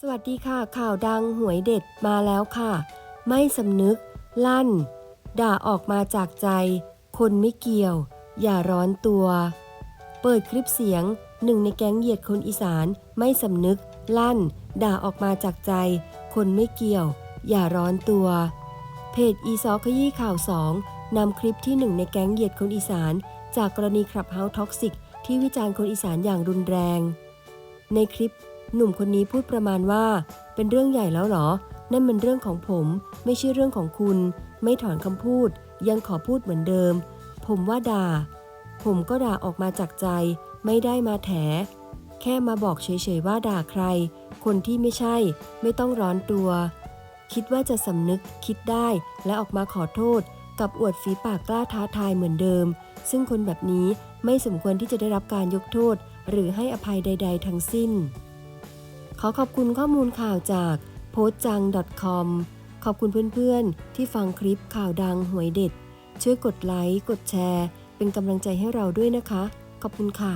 สวัสดีค่ะ ข่าวดังหวยเด็ดมาแล้วค่ะ ไม่สำนึก ลั่น ด่าออกมาจากใจ คนไม่เกี่ยว อย่าร้อนตัว เปิดคลิปเสียงหนึ่งในแก๊งเหยียดคนอีสาน ไม่สำนึก ลั่น ด่าออกมาจากใจ คนไม่เกี่ยว อย่าร้อนตัว เพจอีซอขยี้ข่าวสองนำคลิปที่หนึ่งในแก๊งเหยียดคนอีสาน จากกรณีคลับเฮาส์ท็อกซิกที่วิจารณ์คนอีสานอย่างรุนแรง ในคลิป หนุ่มคนนี้พูดประมาณว่า เป็นเรื่องใหญ่แล้วเหรอ นั่นมันเรื่องของผม ไม่ใช่เรื่องของคุณ ไม่ถอนคำพูด ยังขอพูดเหมือนเดิม ผมว่าด่า ผมก็ด่าออกมาจากใจ ไม่ได้มาแถ แค่มาบอกเฉยๆว่าด่าใคร คนที่ไม่ใช่ ไม่ต้องร้อนตัว คิดว่าจะสำนึกคิดได้และออกมาขอโทษ กับอวดฝีปากกล้าท้าทายเหมือนเดิม ซึ่งคนแบบนี้ไม่สมควรที่จะได้รับการยกโทษ หรือให้อภัยใด ๆ ทั้งสิ้น ขอขอบคุณข้อมูลข่าวจาก p o s t j a n g .com ขอบคุณเพื่อนๆ ที่ฟังคลิปข่าวดังหวยเด็ด ช่วยกดไลค์ กดแชร์ เป็นกำลังใจให้เราด้วยนะคะ ขอบคุณค่ะ